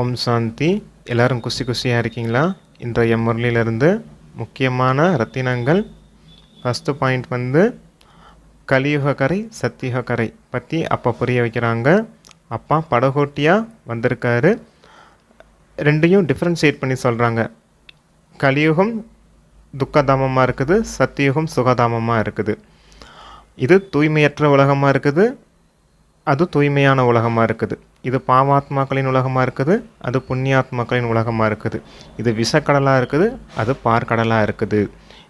ஓம் சாந்தி. எல்லாரும் குசி குசியாக இருக்கீங்களா? இன்றைய முரளியிலிருந்து முக்கியமான ரத்தினங்கள். ஃபஸ்ட்டு பாயிண்ட் வந்து கலியுக கரை சத்தியுக கரை பற்றி அப்பா புரிய வைக்கிறாங்க. அப்பா படகோட்டியாக வந்திருக்காரு. ரெண்டையும் டிஃப்ரென்ஷியேட் பண்ணி சொல்கிறாங்க கலியுகம் துக்கதாமமாக இருக்குது சத்தியுகம் சுகதாமமாக இருக்குது. இது தூய்மையற்ற உலகமாக இருக்குது அது தூய்மையான உலகமாக இருக்குது. இது பாவாத்மாக்களின் உலகமாக இருக்குது அது புண்ணியாத்மாக்களின் உலகமாக இருக்குது. இது விஷக்கடலாக இருக்குது அது பார்க்கடலாக இருக்குது.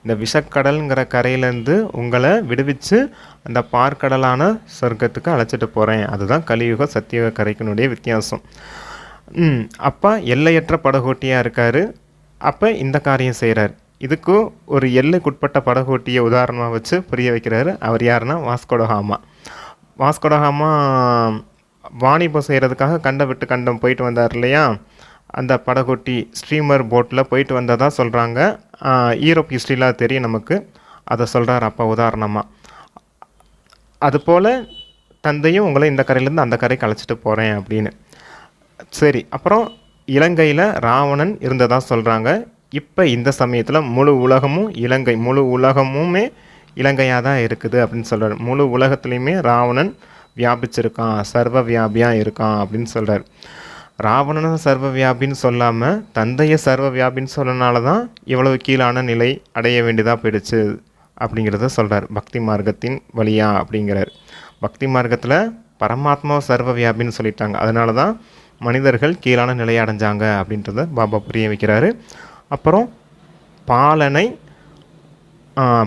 இந்த விஷக்கடலுங்கிற கரையிலேருந்து உங்களை விடுவிச்சு அந்த பார்க்கடலான சொர்க்கத்துக்கு அழைச்சிட்டு போகிறேன் அதுதான் கலியுக சத்தியுக கரைக்கினுடைய வித்தியாசம். அப்பா எல்லையற்ற படகோட்டியாக இருக்கார். அப்போ இந்த காரியம் செய்கிறார் இதுக்கு ஒரு எல்லைக்குட்பட்ட படகோட்டியை உதாரணமாக வச்சு புரிய வைக்கிறாரு. அவர் யாருன்னா வாஸ்கோடகாமா. வாஸ்கோடகாமா வாணிபம் செய்கிறதுக்காக கண்டம் விட்டு கண்டம் போயிட்டு வந்தார் இல்லையா? அந்த படகொட்டி ஸ்ட்ரீமர் போட்டில் போயிட்டு வந்ததாக சொல்கிறாங்க ஈரோப் ஹிஸ்ட்ரிலாம் தெரியும் நமக்கு. அதை சொல்கிறார் அப்பா உதாரணமாக அதுபோல் தந்தையும் உங்களை இந்த கரையிலேருந்து அந்த கரைக்கு அழைச்சிட்டு போகிறேன் அப்படின்னு. சரி அப்புறம் இலங்கையில் ராவணன் இருந்ததாக சொல்கிறாங்க இப்போ இந்த சமயத்தில் முழு உலகமும் இலங்கை முழு உலகமுமே இலங்கையாக தான் இருக்குது அப்படின்னு சொல்கிறார் முழு உலகத்துலேயுமே ராவணன் வியாபிச்சிருக்கான் சர்வ வியாபியாக இருக்கான் அப்படின்னு சொல்கிறார் ராவணன் சர்வ வியாபின்னு சொல்லாமல் தந்தையை சர்வ வியாபின்னு சொன்னனால தான் இவ்வளவு கீழான நிலை அடைய வேண்டியதாக போயிடுச்சு அப்படிங்கிறத சொல்கிறார் பக்தி மார்க்கத்தின் வழியா அப்படிங்கிறார். பக்தி மார்க்கத்தில் பரமாத்மா சர்வ வியாபின்னு சொல்லிட்டாங்க. அதனால தான் மனிதர்கள் கீழான நிலையை அடைஞ்சாங்க அப்படின்றத பாபா புரிய வைக்கிறாரு. அப்புறம் பாலனை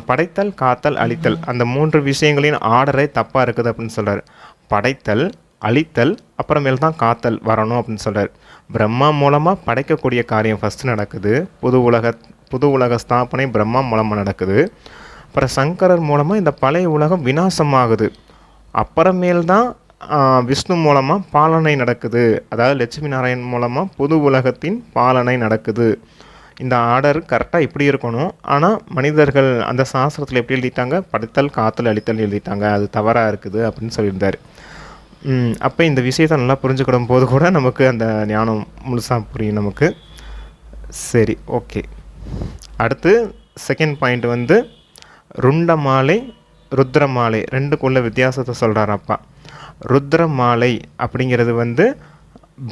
படைத்தல் காத்தல் அழித்தல். அந்த மூன்று விஷயங்களின் ஆர்டரே தப்பாக இருக்குது அப்படின்னு சொல்கிறார் படைத்தல் அழித்தல் அப்புறமேல் தான் காத்தல் வரணும் அப்படின்னு சொல்கிறார் பிரம்மா மூலமாக படைக்கக்கூடிய காரியம் ஃபஸ்ட்டு நடக்குது. புது உலக புது உலக ஸ்தாபனை பிரம்மா மூலமாக நடக்குது. அப்புறம் சங்கரர் மூலமாக இந்த பழைய உலகம் விநாசமாகுது. அப்புறமேல் தான் விஷ்ணு மூலமாக பாலனை நடக்குது. அதாவது லட்சுமி நாராயண் மூலமாக புது உலகத்தின் பாலனை நடக்குது. இந்த ஆர்டர் கரெக்டாக இப்படி இருக்கணும். ஆனால் மனிதர்கள் அந்த சாஸ்திரத்தில் எப்படி எழுதிட்டாங்க? படைத்தல் காத்தல் அழித்தல் எழுதிட்டாங்க. அது தவறாக இருக்குது அப்படின்னு சொல்லியிருந்தார். அப்போ இந்த விஷயத்தை நல்லா புரிஞ்சுக்கிடும் போது கூட நமக்கு அந்த ஞானம் முழுசாக புரியும் நமக்கு. சரி ஓகே. அடுத்து செகண்ட் பாயிண்ட் வந்து ருண்ட மாலை ருத்ர மாலை ரெண்டுக்குள்ள வித்தியாசத்தை சொல்கிறார் அப்பா. ருத்ர மாலை அப்படிங்கிறது வந்து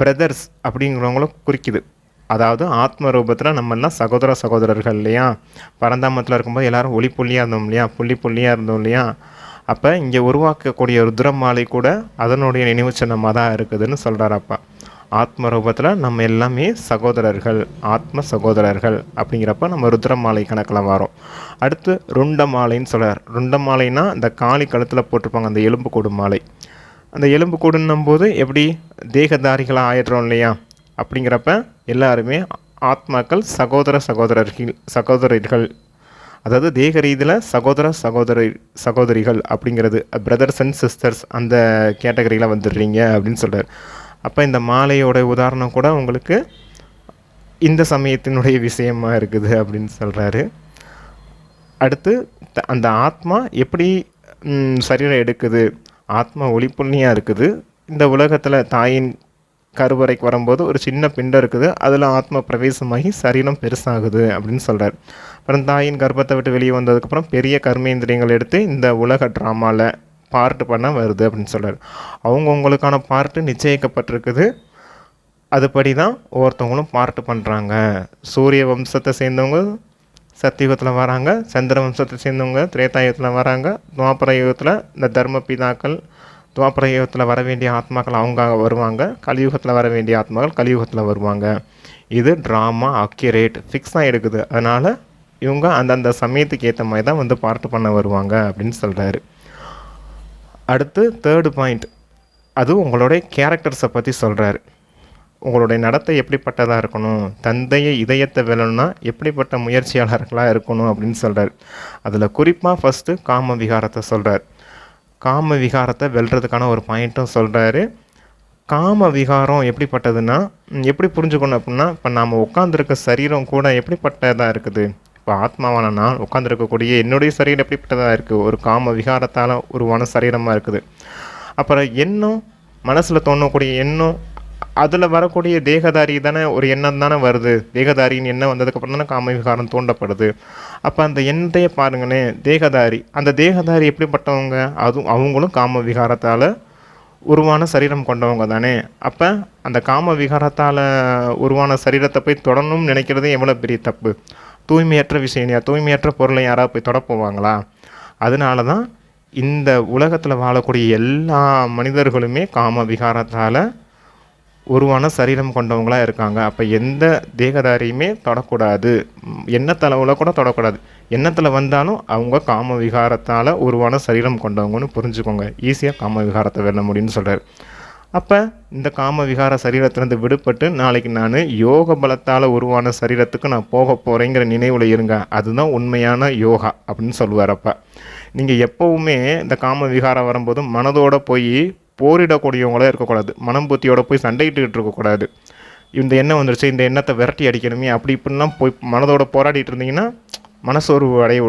பிரதர்ஸ் அப்படிங்கிறவங்களும் குறிக்குது. அதாவது ஆத்ம ரூபத்தில் நம்ம எல்லாம் சகோதர சகோதரர்கள் இல்லையா? பரந்தாமத்தில் இருக்கும்போது எல்லோரும் ஒளி புள்ளியாக இருந்தோம் இல்லையா? புள்ளி புள்ளியாக இருந்தோம் இல்லையா? அப்போ இங்கே உருவாக்கக்கூடிய ருத்ரமாலை கூட அதனுடைய நினைவு சின்னமாக தான் இருக்குதுன்னு சொல்கிறார் அப்பா. ஆத்ம ரூபத்தில் நம்ம எல்லாமே சகோதரர்கள் ஆத்ம சகோதரர்கள் அப்படிங்கிறப்ப நம்ம ருத்ரமாலை கணக்கில் வரோம். அடுத்து ருண்டமாலைன்னு சொல்கிறார் ருண்டமாலைனா இந்த காளி கழுத்தில் போட்டிருப்பாங்க அந்த எலும்பு கூடு மாலை. அந்த எலும்பு கூடுன்னும் போது எப்படி? தேகதாரிகளாக ஆயிடுறோம் இல்லையா? அப்படிங்கிறப்ப எல்லாருமே ஆத்மாக்கள் சகோதர சகோதரர்கள் சகோதரர்கள் அதாவது தேக ரீதியில் சகோதர சகோதரி சகோதரிகள் அப்படிங்கிறது பிரதர்ஸ் அண்ட் சிஸ்டர்ஸ் அந்த கேட்டகரியில் வந்துடுறீங்க அப்படின்னு சொல்கிறார் அப்போ இந்த மாலையோட உதாரணம் கூட உங்களுக்கு இந்த சமயத்தினுடைய விஷயமாக இருக்குது அப்படின்னு சொல்கிறாரு அடுத்து த- அந்த ஆத்மா எப்படி சரீரம் எடுக்குது? ஆத்மா ஒளிப்புள்ளியாக இருக்குது? இந்த உலகத்தில் தாயின் கருவறைக்கு வரும்போது ஒரு சின்ன பிண்டம் இருக்குது. அதில் ஆத்ம பிரவேசமாகி சரீரம் பெருசாகுது அப்படின்னு சொல்கிறார் அப்புறம் தாயின் கர்ப்பத்தை விட்டு வெளியே வந்ததுக்கப்புறம் பெரிய கர்மேந்திரியங்கள் எடுத்து இந்த உலக ட்ராமாவில் பார்ட் பண்ண வருது அப்படின்னு சொல்கிறார் அவங்கவுங்களுக்கான பார்ட்டு நிச்சயிக்கப்பட்டிருக்குது. அதுபடி தான் ஒவ்வொருத்தவங்களும் பார்ட்டு பண்ணுறாங்க சூரிய வம்சத்தை சேர்ந்தவங்க சத்தியுகத்தில் வராங்க. சந்திர வம்சத்தை சேர்ந்தவங்க திரேதாயுகத்தில் வராங்க. துவாபர யுகத்தில் இந்த தர்ம பிதாக்கள் துவாபரயுகத்தில் வர வேண்டிய ஆத்மாக்கள் அவங்க வருவாங்க. கலியுகத்தில் வர வேண்டிய ஆத்மாக்கள் கலியுகத்தில் வருவாங்க. இது ட்ராமா அக்யூரேட் ஃபிக்ஸாக எடுக்குது. அதனால் இவங்க அந்தந்த சமயத்துக்கு ஏற்ற மாதிரி தான் வந்து பார்ட்டு பண்ண வருவாங்க அப்படின்னு சொல்கிறாரு அடுத்து தேர்டு பாயிண்ட் அது உங்களுடைய கேரக்டர்ஸை பற்றி சொல்கிறாரு உங்களுடைய நடத்தை எப்படிப்பட்டதாக இருக்கணும்? தந்தையை இதயத்தை வெல்லணும்னா எப்படிப்பட்ட முயற்சியாளர்களாக இருக்கணும் அப்படின்னு சொல்கிறார் அதில் குறிப்பாக ஃபஸ்ட்டு காம விகாரத்தை சொல்கிறார் காம விகாரத்தை வெல்றதுக்கான ஒரு பாயிண்ட்டும் சொல்கிறாரு காம விகாரம் எப்படிப்பட்டதுன்னா எப்படி புரிஞ்சுக்கணும் அப்படின்னா இப்போ நாம் உட்காந்துருக்க சரீரம் கூட எப்படிப்பட்டதாக இருக்குது? இப்போ ஆத்மாவான நான் உட்காந்துருக்கக்கூடிய என்னுடைய சரீரம் எப்படிப்பட்டதாக இருக்குது ஒரு காம விகாரத்தால் உருவான சரீரமாக இருக்குது. அப்புறம் எண்ணம் மனசில் தோணக்கூடிய எண்ணம் அதில் வரக்கூடிய தேகதாரி தானே ஒரு எண்ணம் தானே வருது. தேகதாரின்னு எண்ணம் வந்ததுக்கப்புறம் தானே காம விகாரம் தூண்டப்படுது. அப்போ அந்த எண்ணத்தையே பாருங்களேன் தேகதாரி. அந்த தேகதாரி எப்படிப்பட்டவங்க? அதுவும் அவங்களும் காம விகாரத்தால் உருவான சரீரம் கொண்டவங்க தானே. அப்போ அந்த காம விகாரத்தால் உருவான சரீரத்தை போய் தொடணும்னு நினைக்கிறதே எவ்வளோ பெரிய தப்பு? தூய்மையற்ற விஷயம் தூய்மையற்ற பொருளை யாராவது போய் தொட போவாங்களா? அதனால தான் இந்த உலகத்தில் வாழக்கூடிய எல்லா மனிதர்களுமே காம விகாரத்தால் உருவான சரீரம் கொண்டவங்களாக இருக்காங்க. அப்போ எந்த தேகதாரியுமே தொடக்கூடாது. எண்ணத்தளவில் கூட தொடக்கூடாது. எண்ணத்தில் வந்தாலும் அவங்க காம விகாரத்தால் உருவான சரீரம் கொண்டவங்கன்னு புரிஞ்சுக்கோங்க. ஈஸியாக காம விகாரத்தை வெல்ல முடியும்னு சொல்கிறார் அப்போ இந்த காம விகார சரீரத்திலேருந்து விடுபட்டு நாளைக்கு நான் யோக பலத்தால் உருவான சரீரத்துக்கு நான் போக போகிறேங்கிற நினைவில் இருங்க. அதுதான் உண்மையான யோகா அப்படின்னு சொல்லுவார் அப்போ. நீங்கள் எப்போவுமே இந்த காம விகாரம் வரும்போது மனதோடு போய் போரிடக்கூடியவங்களாக இருக்கக்கூடாது. மனம் புத்தியோட போய் சண்டையிட்டுக்கிட்டு இருக்கக்கூடாது. இந்த எண்ணம் வந்துருச்சு இந்த எண்ணத்தை விரட்டி அடிக்கணுமே அப்படி இப்படிலாம் போய் மனதோட போராடிட்டு இருந்தீங்கன்னா மனசோர்வு அடைய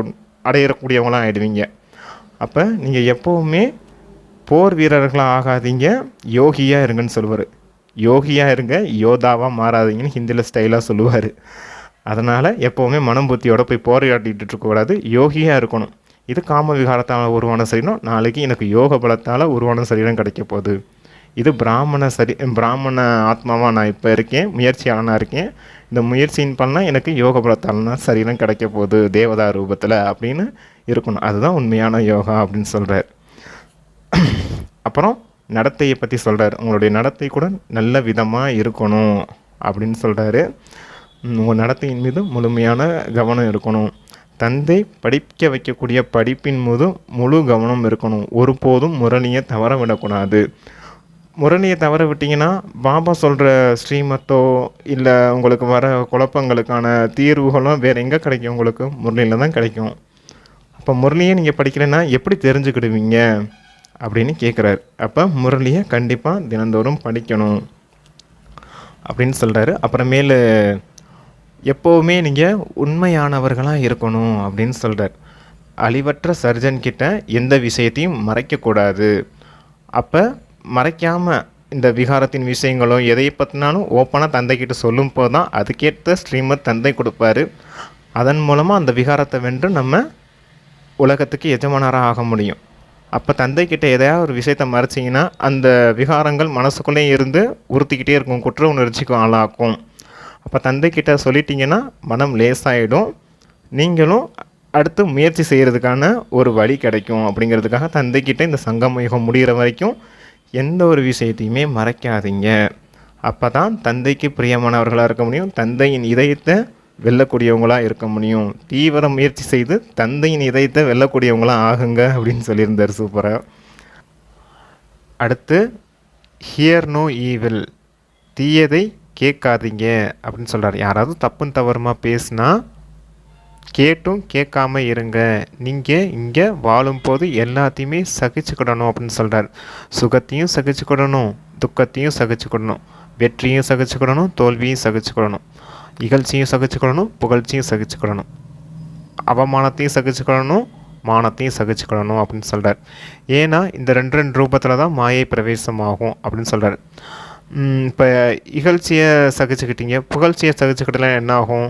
அடையிறக்கூடியவங்களாம் ஆகிடுவீங்க அப்போ நீங்கள் எப்போவுமே போர் வீரர்களாக ஆகாதீங்க யோகியாக இருங்கன்னு சொல்லுவார். யோகியாக இருங்க யோதாவாக மாறாதீங்கன்னு ஹிந்தியில் ஸ்டைலாக சொல்லுவார். அதனால் எப்போவுமே மனம் புத்தியோட போய் போராடிட்டு இருக்கக்கூடாது யோகியாக இருக்கணும். இது காம விகாரத்தால் உருவான சரீரம். நாளைக்கு எனக்கு யோக பலத்தால் உருவான சரீரம் கிடைக்க போகுது. இது பிராமண சரி பிராமண ஆத்மாவாக நான் இப்போ இருக்கேன் முயற்சியாளனாக இருக்கேன். இந்த முயற்சியின் பண்ணால் எனக்கு யோக பலத்தால் சரீரம் கிடைக்க போகுது தேவதா ரூபத்தில் அப்படின்னு இருக்கணும். அதுதான் உண்மையான யோகா அப்படின்னு சொல்கிறார் அப்புறம் நடத்தையை பற்றி சொல்கிறார் உங்களுடைய நடத்தை கூட நல்ல விதமாக இருக்கணும் அப்படின்னு சொல்கிறாரு உங்கள் நடத்தையின் மீது முழுமையான கவனம் இருக்கணும். தந்தை படிக்க வைக்கக்கூடிய படிப்பின் மீது முழு கவனம் இருக்கணும். ஒருபோதும் முரணியை தவற விடக்கூடாது முரணியை தவற விட்டீங்கன்னா பாபா சொல்கிற ஸ்ரீமத்தோ இல்லை உங்களுக்கு வர குழப்பங்களுக்கான தீர்வுகளும் வேறு எங்கே கிடைக்கும்? உங்களுக்கு முரளியில் தான் கிடைக்கும். அப்போ முரளியை நீங்கள் படிக்கலைன்னா எப்படி தெரிஞ்சுக்கிடுவீங்க? அப்படின்னு கேட்குறாரு அப்போ முரளியை கண்டிப்பாக தினந்தோறும் படிக்கணும். அப்படின்னு சொல்கிறாரு அப்புறமேலு எப்போவுமே நீங்கள் உண்மையானவர்களாக இருக்கணும் அப்படின்னு சொல்கிறார் அழிவற்ற சர்ஜன் கிட்ட எந்த விஷயத்தையும் மறைக்கக்கூடாது அப்போ மறைக்காமல் இந்த விகாரத்தின் விஷயங்களோ எதை பற்றினாலும் ஓப்பனாக தந்தைக்கிட்ட சொல்லும் போது தான் அதுக்கேற்ற ஸ்ரீமத் தந்தை கொடுப்பாரு. அதன் மூலமாக அந்த விகாரத்தை வென்று நம்ம உலகத்துக்கு எஜமானராக ஆக முடியும். அப்போ தந்தைக்கிட்ட எதையாவது ஒரு விஷயத்தை மறைச்சிங்கன்னா அந்த விகாரங்கள் மனசுக்குள்ளே இருந்து உறுத்திக்கிட்டே இருக்கும் குற்ற உணர்ச்சிக்கும் ஆளாக்கும். அப்போ தந்தைக்கிட்ட சொல்லிட்டீங்கன்னா மனம் லேசாயிடும். நீங்களும் அடுத்து முயற்சி செய்கிறதுக்கான ஒரு வழி கிடைக்கும் அப்படிங்கிறதுக்காக தந்தைக்கிட்ட இந்த சங்கம் யுகம் முடிகிற வரைக்கும் எந்த ஒரு விஷயத்தையுமே மறைக்காதீங்க. அப்போ தான் தந்தைக்கு பிரியமானவர்களாக இருக்க முடியும் தந்தையின் இதயத்தை வெல்லக்கூடியவங்களாக இருக்க முடியும். தீவிர முயற்சி செய்து தந்தையின் இதயத்தை வெல்லக்கூடியவங்களாக ஆகுங்க அப்படின்னு சொல்லியிருந்தார் சூப்பராக அடுத்து ஹியர் நோ ஈவில் தீயதை கேட்காதீங்க அப்படின்னு சொல்கிறார் யாராவது தப்புன்னு தவறுமாக பேசுனா கேட்டும் கேட்காம இருங்க. நீங்கள் இங்கே வாழும்போது எல்லாத்தையுமே சகிச்சுக்கிடணும் அப்படின்னு சொல்கிறார் சுகத்தையும் சகிச்சுக்கிடணும் துக்கத்தையும் சகிச்சுக்கிடணும் வெற்றியும் சகிச்சுக்கிடணும் தோல்வியும் சகிச்சுக்கிடணும் இகழ்ச்சியும் சகிச்சுக்கிடணும் புகழ்ச்சியும் சகிச்சுக்கிடணும். அவமானத்தையும் சகிச்சுக்கிடணும் மானத்தையும் சகிச்சுக்கிடணும் அப்படின்னு சொல்கிறார் ஏன்னா இந்த ரெண்டு ரெண்டு ரூபத்தில் தான் மாயை பிரவேசமாகும் அப்படின்னு சொல்கிறார் இப்போ இகழ்ச்சியை சகிச்சுக்கிட்டீங்க. புகழ்ச்சியை சகிச்சுக்கிட்டலாம் என்ன ஆகும்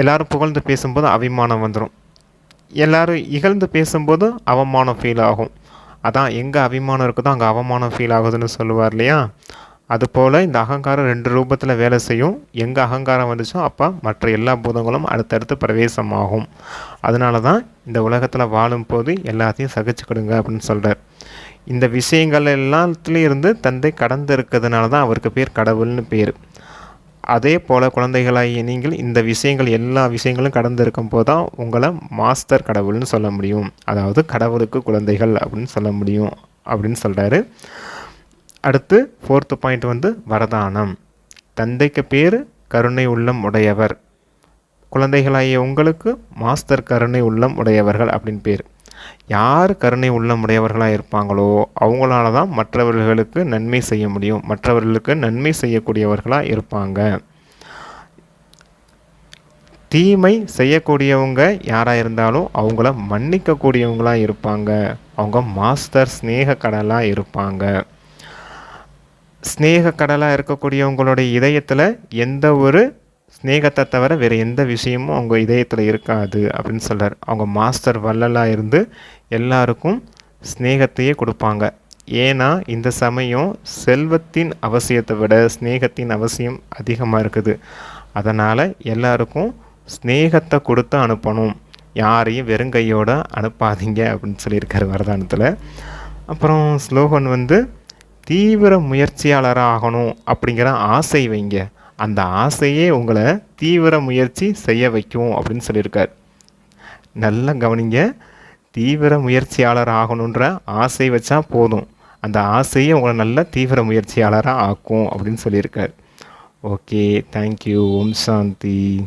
எல்லாரும் புகழ்ந்து பேசும்போது அபிமானம் வந்துடும் எல்லோரும் இகழ்ந்து பேசும்போது அவமானம் ஃபீல் ஆகும். அதான் எங்கே அபிமானம் இருக்குதோ அங்கே அவமானம் ஃபீல் ஆகுதுன்னு சொல்லுவார் இல்லையா? அதுபோல் இந்த அகங்காரம் ரெண்டு ரூபத்தில் வேலை செய்யும். எங்கே அகங்காரம் வந்துச்சோ அப்போ மற்ற எல்லா பூதங்களும் அடுத்தடுத்து பிரவேசமாகும். அதனால தான் இந்த உலகத்தில் வாழும் போது எல்லாத்தையும் சகிச்சுக்கிடுங்க அப்படின்னு சொல்கிறார் இந்த விஷயங்கள் எல்லாத்துலேயும் இருந்து தந்தை கடந்து இருக்கிறதுனால தான் அவருக்கு பேர் கடவுள்னு பேர். அதே போல் குழந்தைகளாகிய நீங்கள் இந்த விஷயங்கள் எல்லா விஷயங்களும் கடந்து இருக்கும் போது தான் உங்களை மாஸ்டர் கடவுள்னு சொல்ல முடியும். அதாவது கடவுளுக்கு குழந்தைகள் அப்படின்னு சொல்ல முடியும் அப்படின்னு சொல்கிறாரு அடுத்து ஃபோர்த்து பாயிண்ட் வந்து வரதானம். தந்தைக்கு பேர் கருணை உள்ளம் உடையவர். குழந்தைகளாகிய உங்களுக்கு மாஸ்டர் கருணை உள்ளம் உடையவர்கள் அப்படின்னு பேர். யார் கருணை உள்ளம் உடையவர்களாக இருப்பாங்களோ அவங்களால தான் மற்றவர்களுக்கு நன்மை செய்ய முடியும். மற்றவர்களுக்கு நன்மை செய்யக்கூடியவர்களாக இருப்பாங்க. தீமை செய்யக்கூடியவங்க யாராக இருந்தாலும் அவங்கள மன்னிக்கக்கூடியவங்களாக இருப்பாங்க. அவங்க மாஸ்டர் ஸ்நேக கடலாக இருப்பாங்க. ஸ்நேக கடலாக இருக்கக்கூடிய உங்களுடைய இதயத்தில் எந்த ஒரு ஸ்நேகத்தை தவிர வேறு எந்த விஷயமும் அவங்க இதயத்தில் இருக்காது அப்படின்னு சொல்கிறார் அவங்க மாஸ்டர் வள்ளலாக இருந்து எல்லாருக்கும் ஸ்நேகத்தையே கொடுப்பாங்க. ஏன்னா இந்த சமயம் செல்வத்தின் அவசியத்தை விட ஸ்நேகத்தின் அவசியம் அதிகமாக இருக்குது. அதனால் எல்லாருக்கும் ஸ்நேகத்தை கொடுத்து அனுப்பணும். யாரையும் வெறுங்கையோடு அனுப்பாதீங்க அப்படின்னு சொல்லியிருக்காரு வரதானத்தில். அப்புறம் ஸ்லோகன் வந்து தீவிர முயற்சியாளராக ஆகணும் அப்படிங்கிற ஆசை வைங்க. அந்த ஆசையே உங்களை தீவிர முயற்சி செய்ய வைக்கும் அப்படின்னு சொல்லியிருக்கார். நல்லா கவனிங்க. தீவிர முயற்சியாளர் ஆகணுன்ற ஆசை வச்சா போதும். அந்த ஆசையை உங்களை நல்ல தீவிர முயற்சியாளராக ஆக்கும் அப்படின்னு சொல்லியிருக்கார். Okay thank you Om Shanti.